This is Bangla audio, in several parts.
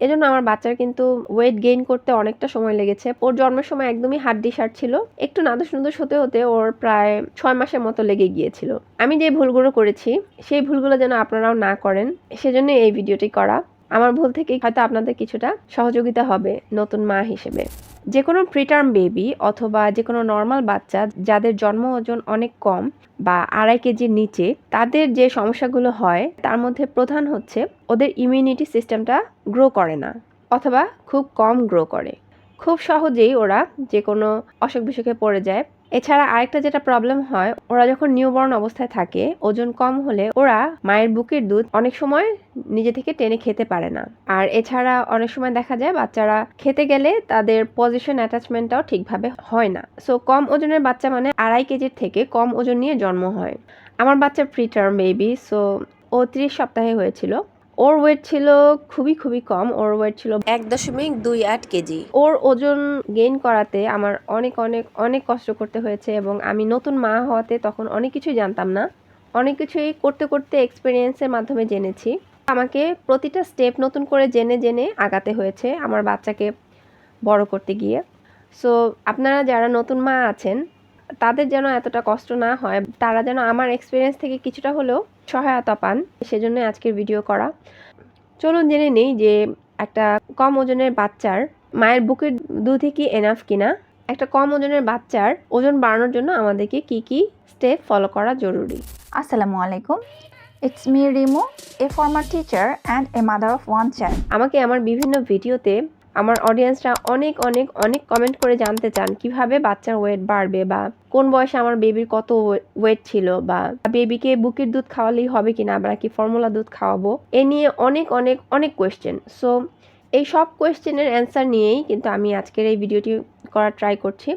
এজন্য আমার বাচ্চার কিন্তু ওয়েট গেইন করতে অনেকটা সময় লেগেছে। ওর জন্মের সময় একদমই হাড্ডি সার ছিল। একটু নাদুস নুদুস হতে হতে ওর প্রায় ছয় মাসের মতো লেগে গিয়েছিল। আমি যে ভুলগুলো করেছি, সেই ভুলগুলো যেন আপনারাও না করেন সেজন্য এই ভিডিওটি করা। আমার ভুল থেকে হয়তো আপনাদের কিছুটা সহযোগিতা হবে নতুন মা হিসেবে। যে কোনো প্রিটার্ম বেবি অথবা যে কোনো নর্মাল বাচ্চা যাদের জন্ম ওজন অনেক কম বা আড়াই কেজির নিচে, তাদের যে সমস্যাগুলো হয়, তার মধ্যে প্রধান হচ্ছে ওদের ইমিউনিটি সিস্টেমটা গ্রো করে না অথবা খুব কম গ্রো করে। খুব সহজেই ওরা যে কোনো অসুখ বিসুখে পড়ে যায় এছাড়া আরেকটা যেটা প্রবলেম হয়, ওরা যখন নিউবর্ন অবস্থায় থাকে, ওজন কম হলে ওরা মায়ের বুকের দুধ অনেক সময় নিজে থেকে টেনে খেতে পারে না। আর এছাড়া অনেক সময় দেখা যায় বাচ্চারা খেতে গেলে তাদের পজিশন অ্যাটাচমেন্টটাও ঠিকভাবে হয় না। সো কম ওজনের বাচ্চা মানে আড়াই কেজির থেকে কম ওজন নিয়ে জন্ম হয়। আমার বাচ্চা প্রিটার্ম বেবি সো ও ত্রিশ সপ্তাহে হয়েছিল। ওর ওয়েট ছিল খুবই খুবই কম। ওর ওয়েট ছিল এক দশমিক দুই আট কেজি। ওর ওজন গেইন করাতে আমার অনেক অনেক অনেক কষ্ট করতে হয়েছে এবং আমি নতুন মা হওয়াতে তখন অনেক কিছুই জানতাম না। অনেক কিছুই করতে করতে এক্সপিরিয়েন্সের মাধ্যমে জেনেছি। আমাকে প্রতিটা স্টেপ নতুন করে জেনে জেনে আগাতে হয়েছে আমার বাচ্চাকে বড় করতে গিয়ে। সো আপনারা যারা নতুন মা আছেন, তাদের যেন এতটা কষ্ট না হয়, তারা যেন আমার এক্সপিরিয়েন্স থেকে কিছুটা হলেও সহায়তা পান সেজন্য আজকের ভিডিও করা। চলুন জেনে নেই যে একটা কম ওজনের বাচ্চার মায়ের বুকের দুধে কি এনাফ কিনা? একটা কম ওজনের বাচ্চার ওজন বাড়ানোর জন্য আমাদেরকে কি কি স্টেপ ফলো করা জরুরি? আসসালামু আলাইকুম। It's me Rimu, a former teacher and a mother of one child. আমাকে আমার বিভিন্ন ভিডিওতে আমার অডিয়েন্সরা অনেক অনেক অনেক কমেন্ট করে জানতে চান কীভাবে বাচ্চার ওয়েট বাড়বে বা কোন বয়সে আমার বেবির কত ওয়েট ছিল বা বেবিকে বুকের দুধ খাওয়ালেই হবে কিনা, আমরা কি ফর্মুলা দুধ খাওয়াবো? এ নিয়ে অনেক অনেক অনেক কোয়েশ্চেন সো এই সব কোয়েশ্চেনের অ্যান্সার নিয়েই কিন্তু আমি আজকের এই ভিডিওটি করার ট্রাই করছি।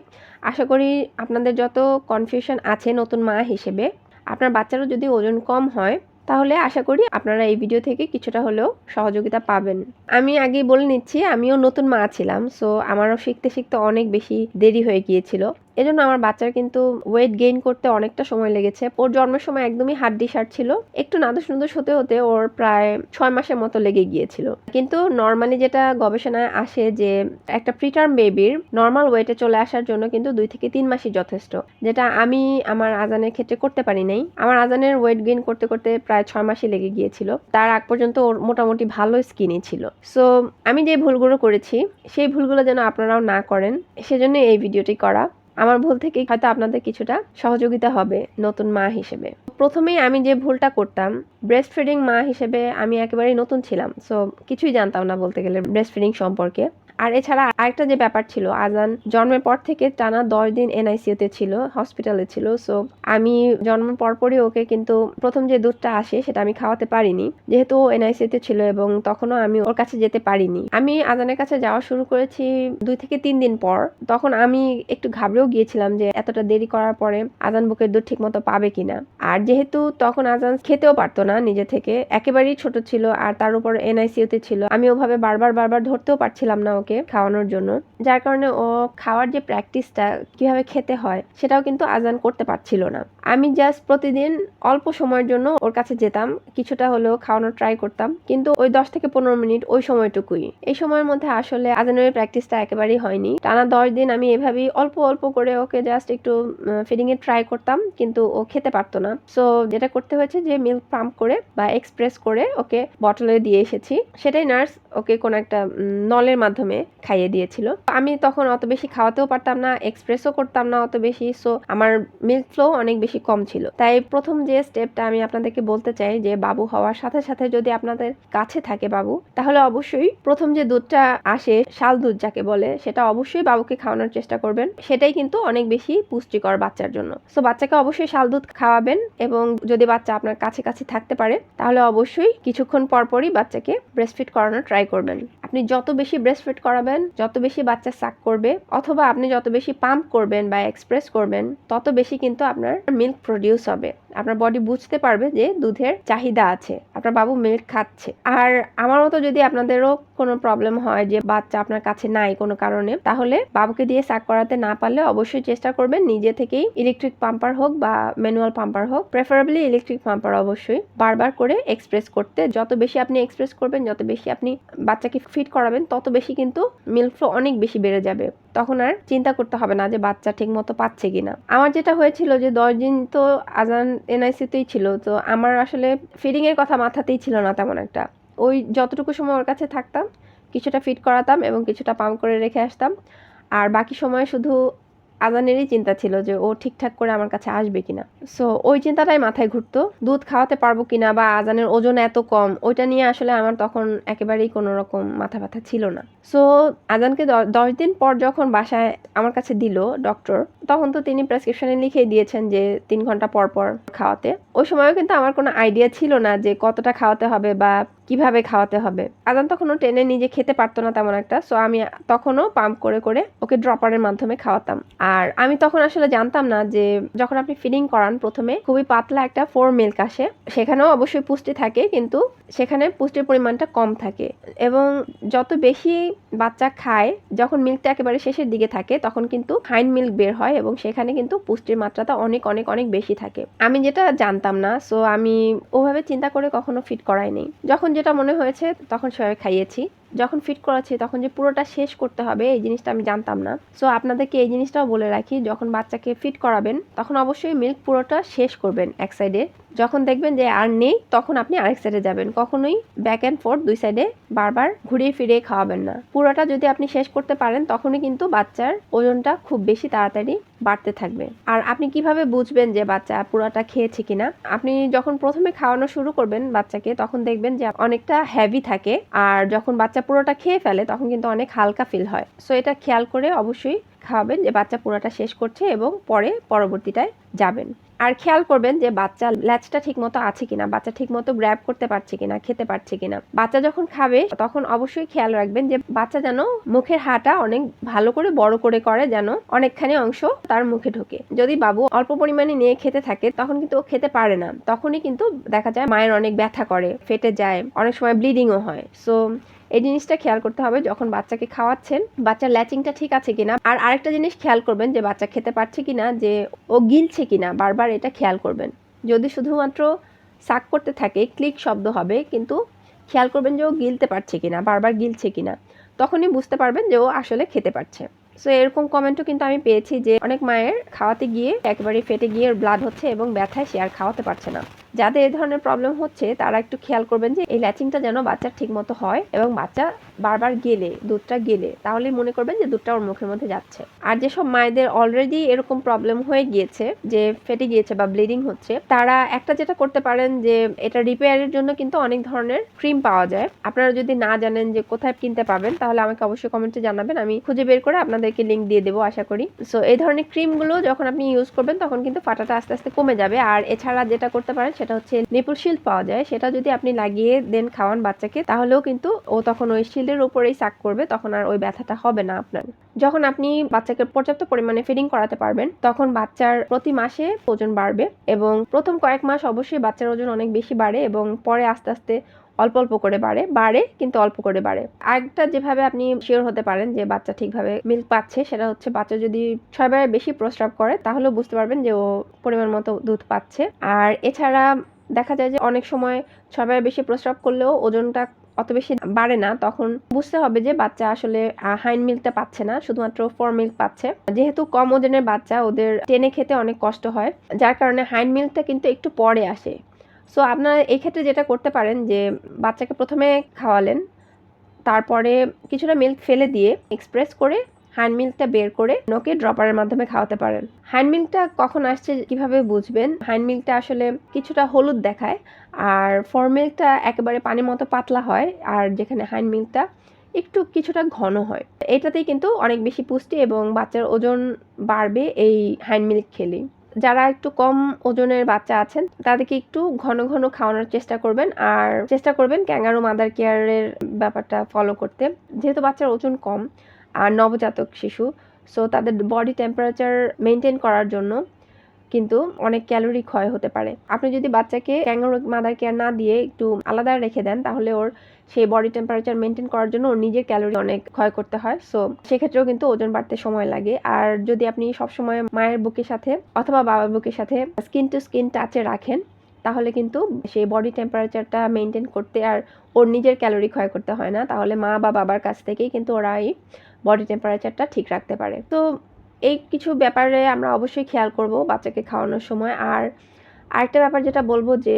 আশা করি আপনাদের যত কনফিউশন আছে নতুন মা হিসেবে, আপনার বাচ্চারও যদি ওজন কম হয় তাহলে আশা করি আপনারা এই ভিডিও থেকে কিছুটা হলেও সহযোগিতা পাবেন। আমি আগেই বলে নিচ্ছি, আমিও নতুন মা ছিলাম সো আমারও শিখতে শিখতে অনেক বেশি দেরি হয়ে গিয়েছিল। এজন্য আমার বাচ্চার কিন্তু ওয়েট গেইন করতে অনেকটা সময় লেগেছে। ওর জন্মের সময় একদমই হাড্ডি সার ছিল। একটু নাদুস নুদুস হতে হতে ওর প্রায় ছয় মাসের মতো লেগে গিয়েছিল। কিন্তু নর্মালি যেটা গবেষণায় আসে যে একটা প্রিটার্ম বেবির নর্মাল ওয়েটে চলে আসার জন্য কিন্তু দুই থেকে তিন মাসই যথেষ্ট, যেটা আমি আমার আজানের ক্ষেত্রে করতে পারি নাই। আমার আজানের ওয়েট গেইন করতে করতে প্রায় ছয় মাসই লেগে গিয়েছিল। তার আগ পর্যন্ত ওর মোটামুটি ভালো স্কিনি ছিল। সো আমি যে ভুলগুলো করেছি, সেই ভুলগুলো যেন আপনারাও না করেন সেজন্য এই ভিডিওটি করা। আমার ভুল থেকে হয়তো আপনাদের কিছুটা সহযোগিতা হবে নতুন মা হিসেবে। প্রথমেই আমি যে ভুলটা করতাম ব্রেস্ট ফিডিং মা হিসেবে আমি একেবারেই নতুন ছিলাম। সো কিছুই জানতাম না বলতে গেলে ব্রেস্ট ফিডিং সম্পর্কে। আর এছাড়া আরেকটা যে ব্যাপার ছিল, আজান জন্মের পর থেকে টানা দশ দিন এনআইসিউতে ছিল, হসপিটালে ছিল। সো আমি জন্মের পরপরই ওকে কিন্তু প্রথম যে দুধটা আসে সেটা আমি খাওয়াতে পারিনি। যেহেতু ও এনআইসিউতে ছিল এবং তখনও আমি ওর কাছে যেতে পারিনি। আমি আজানের কাছে যাওয়া শুরু করেছি দুই থেকে তিন দিন পর। তখন আমি একটু ঘাবড়েও গিয়েছিলাম যে এতটা দেরি করার পরে আজান বুকের দুধ ঠিক মতো পাবে কিনা। আর যেহেতু তখন আজান খেতেও পারতো না নিজে থেকে, একেবারেই ছোট ছিল আর তার উপর এনআইসিউতে ছিল। আমি ওভাবে বারবার বারবার ধরতেও পারছিলাম না ওকে। খাওয়ানোর জন্য। যার কারণে ও খাওয়ার যে প্র্যাকটিসটা কীভাবে খেতে হয়, সেটাও কিন্তু আজান করতে পারছিল না। আমি জাস্ট প্রতিদিন অল্প সময়ের জন্য ওর কাছে যেতাম, কিছুটা হলেও খাওয়ানোর ট্রাই করতাম। কিন্তু ওই দশ থেকে পনেরো মিনিট ওই সময়টুকুই। এই সময়ের মধ্যে আসলে আজানের প্র্যাকটিসটা একেবারেই হয়নি। টানা দশ দিন আমি এভাবেই অল্প অল্প করে ওকে জাস্ট একটু ফিডিং এর ট্রাই করতাম, কিন্তু ও খেতে পারতো না। সো যেটা করতে হয়েছে যে মিল্ক পাম্প করে বা এক্সপ্রেস করে ওকে বটলে দিয়ে এসেছি। সেটাই নার্স ওকে কোনো একটা নলের মাধ্যমে খাইয়ে দিয়েছিল। আমি তখন অত বেশি খাওয়াতেও পারতাম না এক্সপ্রেসও করতাম না অত বেশি সো আমার মিল্ক ফ্লো অনেক বেশি কম ছিল। তাই প্রথম যে স্টেপটা আমি আপনাদেরকে বলতে চাই যে বাবু হওয়ার সাথে সাথে যদি আপনাদের কাছে থাকে বাবু, তাহলে অবশ্যই প্রথম যে দুধটা আসে, শাল দুধ যাকে বলে, সেটা অবশ্যই বাবুকে খাওয়ানোর চেষ্টা করবেন। সেটাই কিন্তু অনেক বেশি পুষ্টিকর বাচ্চার জন্য। সো বাচ্চাকে অবশ্যই শাল দুধ খাওয়াবেন এবং যদি বাচ্চা আপনার কাছে কাছে থাকতে পারে, তাহলে অবশ্যই কিছুক্ষণ পরপরই বাচ্চাকে ব্রেস্টফিড করানোর ট্রাই করবেন। আপনি যত বেশি ব্রেস্টফিড করাবেন, যত বেশি বাচ্চা সাক করবে, অথবা আপনি যত বেশি পাম্প করবেন বা এক্সপ্রেস করবেন, তত বেশি কিন্তু আপনার মিল্ক প্রডিউস হবে। আপনার বডি বুঝতে পারবে যে দুধের চাহিদা আছে, আপনার বাবু মিল্ক খাচ্ছে। আর আমার মতো যদি আপনাদেরও কোনো প্রবলেম হয় যে বাচ্চা আপনার কাছে নাই কোনো কারণে, তাহলে বাবুকে দিয়ে সাক করাতে না পারলে অবশ্যই চেষ্টা করবেন নিজে থেকেই ইলেকট্রিক পাম্পার হোক বা ম্যানুয়াল পাম্পার হোক প্রেফারেবলি ইলেকট্রিক পাম্পার অবশ্যই বারবার করে এক্সপ্রেস করতে। যত বেশি আপনি এক্সপ্রেস করবেন, যত বেশি আপনি বাচ্চাকে ফিট করাবেন, তত বেশি কিন্তু মিল্ক ফ্লো অনেক বেশি বেড়ে যাবে। তখন আর চিন্তা করতে হবে না যে বাচ্চা ঠিক মতো পাচ্ছে কিনা। আমার যেটা হয়েছিল যে দশ দিন তো আজান এনআইসিতেই ছিল, তো আমার আসলে ফিডিং এর কথা মাথাতেই ছিল না তেমন একটা। ওই যতটুকু সময় ওর কাছে থাকতাম, কিছুটা ফিট করাতাম এবং কিছুটা পাম্প করে রেখে আসতাম। আর বাকি সময় শুধু আজানেরই চিন্তা ছিল যে ও ঠিকঠাক করে আমার কাছে আসবে কিনা। সো ওই চিন্তাটাই মাথায় ঘুরতো। দুধ খাওয়াতে পারব কিনা বা আজানের ওজন এত কম, ওইটা নিয়ে আসলে আমার তখন একেবারেই কোনো রকম মাথা ব্যথা ছিল না। সো আজানকে দশ দিন পর যখন বাসায় আমার কাছে দিল ডক্টর তখন তো তিনি প্রেসক্রিপশনে লিখেই দিয়েছেন যে তিন ঘণ্টা পর পর খাওয়াতে। ওই সময়ও কিন্তু আমার কোনো আইডিয়া ছিল না যে কতটা খাওয়াতে হবে বা কীভাবে খাওয়াতে হবে। আজান তখনও টেনে নিজে খেতে পারতো না তেমন একটা। সো আমি তখনও পাম্প করে করে ওকে ড্রপারের মাধ্যমে খাওয়াতাম। আর আমি তখন আসলে জানতাম না যে যখন আপনি ফিডিং করান প্রথমে, খুবই পাতলা একটা ফোর মিল্ক আসে। সেখানেও অবশ্যই পুষ্টি থাকে, কিন্তু সেখানে পুষ্টির পরিমাণটা কম থাকে। এবং যত বেশি বাচ্চা খায়, যখন মিল্কটা একেবারে শেষের দিকে থাকে, তখন কিন্তু হাইন মিল্ক বের হয় এবং সেখানে কিন্তু পুষ্টির মাত্রাটা অনেক অনেক অনেক বেশি থাকে। আমি যেটা জানতাম না সো আমি ওভাবে চিন্তা করে কখনো ফিট করাইনি। যখন যেটা মনে হয়েছে, তখন সবাই খাইয়েছি। যখন ফিট করাচ্ছি, তখন যে পুরোটা শেষ করতে হবে, এই জিনিসটা আমি জানতাম না। সো আপনাদেরকে এই জিনিসটাও বলে রাখি, যখন বাচ্চাকে ফিট করাবেন, তখন অবশ্যই মিল্ক পুরোটা শেষ করবেন এক সাইডে যখন দেখবেন যে আর নেই, তখন আপনি আরেক সাইডে যাবেন। কখনোই ব্যাক অ্যান্ড ফোর্থ দুই সাইডে বারবার ঘুরিয়ে ফিরিয়ে খাওয়াবেন না। পুরোটা যদি আপনি শেষ করতে পারেন, তখনই কিন্তু বাচ্চার ওজনটা খুব বেশি তাড়াতাড়ি বাড়তে থাকবে। আর আপনি কীভাবে বুঝবেন যে বাচ্চা পুরোটা খেয়েছে কিনা? আপনি যখন প্রথমে খাওয়ানো শুরু করবেন বাচ্চাকে, তখন দেখবেন যে অনেকটা হ্যাভি থাকে। আর যখন বাচ্চা পুরোটা খেয়ে ফেলে, তখন কিন্তু অনেক হালকা ফিল হয়। সো এটা খেয়াল করে অবশ্যই খাওয়াবেন যে বাচ্চা পুরোটা শেষ করছে এবং পরে পরবর্তীটায় যাবেন। আর খেয়াল করবেন যে বাচ্চা ল্যাচটা ঠিক মতো আছে কিনা, বাচ্চা ঠিক মতো গ্র্যাব করতে পারছে কিনা, খেতে পারছে কিনা। বাচ্চা যখন খাবে, তখন অবশ্যই খেয়াল রাখবেন যে বাচ্চা যেন মুখের হাটা অনেক ভালো করে, বড় করে করে যেন অনেকখানি অংশ তার মুখে ঢোকে। যদি বাবু অল্প পরিমাণে নিয়ে খেতে থাকে, তখন কিন্তু ও খেতে পারে না। তখনই কিন্তু দেখা যায় মায়ের অনেক ব্যথা করে, ফেটে যায়, অনেক সময় ব্লিডিংও হয়। সো এই জিনিসটা খেয়াল করতে হবে যখন বাচ্চাকে খাওয়াচ্ছেন, বাচ্চার ল্যাচিংটা ঠিক আছে কিনা। আর আরেকটা জিনিস খেয়াল করবেন যে বাচ্চা খেতে পারছে কিনা, যে ও গিলছে কিনা, বারবার এটা খেয়াল করবেন। যদি শুধুমাত্র সাক করতে থাকে, ক্লিক শব্দ হবে, কিন্তু খেয়াল করবেন যে ও গিলতে পারছে কি না বারবার গিলছে কি না তখনই বুঝতে পারবেন যে ও আসলে খেতে পারছে। সো এরকম কমেন্টও কিন্তু আমি পেয়েছি যে অনেক মায়ের খাওয়াতে গিয়ে একবারে ফেটে গিয়ে ব্লাড হচ্ছে এবং ব্যথায় সে আর খাওয়াতে পারছে না। যাদের এই ধরনের প্রবলেম হচ্ছে, তারা একটু খেয়াল করবেন যে এই ল্যাচিংটা যেন বাচ্চার ঠিক মতো হয় এবং বাচ্চা বারবার গেলে, দুধটা গেলে, তাহলে মনে করবেন যে দুধটা ওর মুখের মধ্যে যাচ্ছে। আর যেসব মায়েদের অলরেডি এরকম প্রবলেম হয়ে গিয়েছে, যে ফেটে গিয়েছে বা ব্লিডিং হচ্ছে, তারা একটা যেটা করতে পারেন যে এটা রিপেয়ারের জন্য কিন্তু অনেক ধরনের ক্রিম পাওয়া যায়। আপনারা যদি না জানেন যে কোথায় কিনতে পাবেন, তাহলে আমাকে অবশ্যই কমেন্টে জানাবেন। আমি খুঁজে বের করে আপনাদেরকে লিঙ্ক দিয়ে দেবো, আশা করি। সো এই ধরনের ক্রিমগুলো যখন আপনি ইউজ করবেন, তখন কিন্তু ফাটাটা আস্তে আস্তে কমে যাবে। আর এছাড়া যেটা করতে পারেন সেটা হচ্ছে নিপুল শিল্ড পাওয়া যায়। সেটা যদি আপনি লাগিয়ে দেন খাওয়ান বাচ্চাকে, তাহলেও কিন্তু ও তখন ওই শিল্ডের উপরেই সাক করবে, তখন আর ওই ব্যথাটা হবে না আপনার। যখন আপনি বাচ্চাকে পর্যাপ্ত পরিমাণে ফিডিং করাতে পারবেন, তখন বাচ্চার প্রতি মাসে ওজন বাড়বে এবং প্রথম কয়েক মাস অবশ্যই বাচ্চার ওজন অনেক বেশি বাড়ে এবং পরে আস্তে আস্তে অল্প অল্প করে বাড়ে বাড়ে কিন্তু অল্প করে বাড়ে। আরেকটা যেভাবে আপনি শিওর হতে পারেন যে বাচ্চা ঠিকভাবে মিল্ক পাচ্ছে, সেটা হচ্ছে বাচ্চা যদি ছয়বারের বেশি প্রস্রাব করে, তাহলেও বুঝতে পারবেন যে ও পরিমাণ মতো দুধ পাচ্ছে। আর এছাড়া দেখা যায় যে অনেক সময় ছয়বারের বেশি প্রস্রাব করলেও ওজনটা অত বেশি বাড়ে না, তখন বুঝতে হবে যে বাচ্চা আসলে হাইন মিল্কটা পাচ্ছে না, শুধুমাত্র ফর মিল্ক পাচ্ছে। যেহেতু কম ওজনের বাচ্চা, ওদের টেনে খেতে অনেক কষ্ট হয়, যার কারণে হাইন মিল্কটা কিন্তু একটু পরে আসে। সো আপনারা এই ক্ষেত্রে যেটা করতে পারেন যে, বাচ্চাকে প্রথমে খাওয়ালেন, তারপরে কিছুটা মিল্ক ফেলে দিয়ে এক্সপ্রেস করে হ্যান্ড মিল্কটা বের করে নোকে ড্রপারের মাধ্যমে খাওয়াতে পারেন। হ্যান্ড মিল্কটা কখন আসছে কীভাবে বুঝবেন? হ্যান্ড মিল্কটা আসলে কিছুটা হলুদ দেখায়, আর ফর মিল্কটা একেবারে পানির মতো পাতলা হয়, আর যেখানে হ্যান্ড মিল্কটা একটু কিছুটা ঘন হয়। এটাতেই কিন্তু অনেক বেশি পুষ্টি এবং বাচ্চার ওজন বাড়বে এই হ্যান্ড মিল্ক খেলেই। যারা একটু কম ওজনের বাচ্চা আছেন, তাদেরকে একটু ঘন ঘন খাওয়ানোর চেষ্টা করবেন। আর চেষ্টা করবেন ক্যাঙ্গারু মাদার কেয়ারের ব্যাপারটা ফলো করতে। যেহেতু বাচ্চার ওজন কম, আর নবজাতক শিশু সো তাদের বডি টেম্পারেচার মেনটেন করার জন্য কিন্তু অনেক ক্যালোরি ক্ষয় হতে পারে। আপনি যদি বাচ্চাকে ক্যাঙ্গারু মাদার কেয়ার না দিয়ে একটু আলাদা রেখে দেন, তাহলে ওর সেই বডি টেম্পারেচার মেনটেন করার জন্য ওর নিজের ক্যালোরি অনেক ক্ষয় করতে হয়। সো সেক্ষেত্রেও কিন্তু ওজন বাড়তে সময় লাগে। আর যদি আপনি সবসময় মায়ের বুকের সাথে অথবা বাবার বুকের সাথে স্কিন টু স্কিন টাচে রাখেন, তাহলে কিন্তু সেই বডি টেম্পারেচারটা মেনটেন করতে আর ওর নিজের ক্যালোরি ক্ষয় করতে হয় না। তাহলে মা বা বাবার কাছ থেকেই কিন্তু ওরা এই বডি টেম্পারেচারটা ঠিক রাখতে পারে। তো এই কিছু ব্যাপারে আমরা অবশ্যই খেয়াল করব বাচ্চাকে খাওয়ানোর সময়। আর আরেকটা ব্যাপার যেটা বলব যে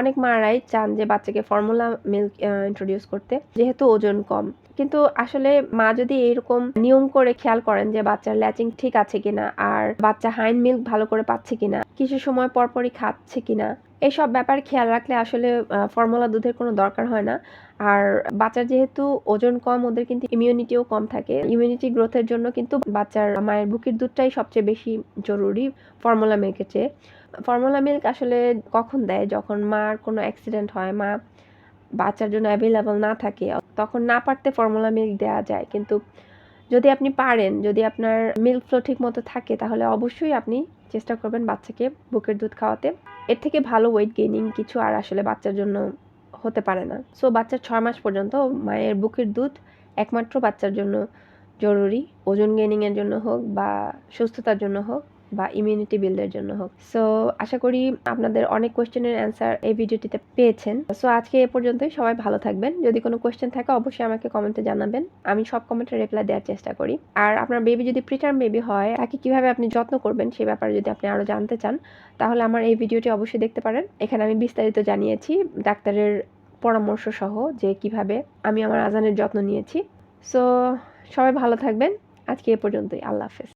অনেক মারাই চান যে বাচ্চাকে ফর্মুলা মিল্ক ইন্ট্রোডিউস করতে, যেহেতু ওজন কম। কিন্তু আসলে মা যদি এরকম নিয়ম করে খেয়াল করেন যে বাচ্চার ল্যাচিং ঠিক আছে কিনা আর বাচ্চা হাইন মিল্ক ভালো করে পাচ্ছে কিনা, কিছু সময় পরপরই খাচ্ছে কিনা এইসব ব্যাপার খেয়াল রাখলে আসলে ফর্মুলা দুধের কোনো দরকার হয় না। আর বাচ্চার যেহেতু ওজন কম, ওদের কিন্তু ইমিউনিটিও কম থাকে। ইমিউনিটি গ্রোথের জন্য কিন্তু বাচ্চার মায়ের বুকের দুধটাই সবচেয়ে বেশি জরুরি ফর্মুলা মিল্কের চেয়ে। ফর্মুলা মিল্ক আসলে কখন দেয়? যখন মার কোনো অ্যাক্সিডেন্ট হয়, মা বাচ্চার জন্য অ্যাভেলেবল না থাকে, তখন না পারতে ফর্মুলা মিল্ক দেওয়া যায়। কিন্তু যদি আপনি পারেন, যদি আপনার মিল্ক ফ্লো ঠিক মতো থাকে, তাহলে অবশ্যই আপনি চেষ্টা করবেন বাচ্চাকে বুকের দুধ খাওয়াতে। এর থেকে ভালো ওয়েট গেইনিং কিছু আর আসলে বাচ্চার জন্য হতে পারে না। সো বাচ্চার ছয় মাস পর্যন্ত মায়ের বুকের দুধ একমাত্র বাচ্চার জন্য জরুরি। ওজন গেনিংয়ের জন্য হোক বা সুস্থতার জন্য হোক। বা ইমিউনিটি বিল্ডের জন্য হোক। সো আশা করি আপনাদের অনেক কোয়েশ্চেনের অ্যান্সার এই ভিডিওটিতে পেয়েছেন। সো আজকে এ পর্যন্তই। সবাই ভালো থাকবেন। যদি কোনো কোয়েশ্চেন থাকে, অবশ্যই আমাকে কমেন্টে জানাবেন। আমি সব কমেন্টে রিপ্লাই দেওয়ার চেষ্টা করি। আর আপনার বেবি যদি প্রিটার্ম বেবি হয়, তাকে কীভাবে আপনি যত্ন করবেন সে ব্যাপারে যদি আপনি আরও জানতে চান, তাহলে আমার এই ভিডিওটি অবশ্যই দেখতে পারেন। এখানে আমি বিস্তারিত জানিয়েছি, ডাক্তারের পরামর্শ সহ যে কীভাবে আমি আমার আজানের যত্ন নিয়েছি। সো সবাই ভালো থাকবেন। আজকে এ পর্যন্তই। আল্লাহ হাফেজ।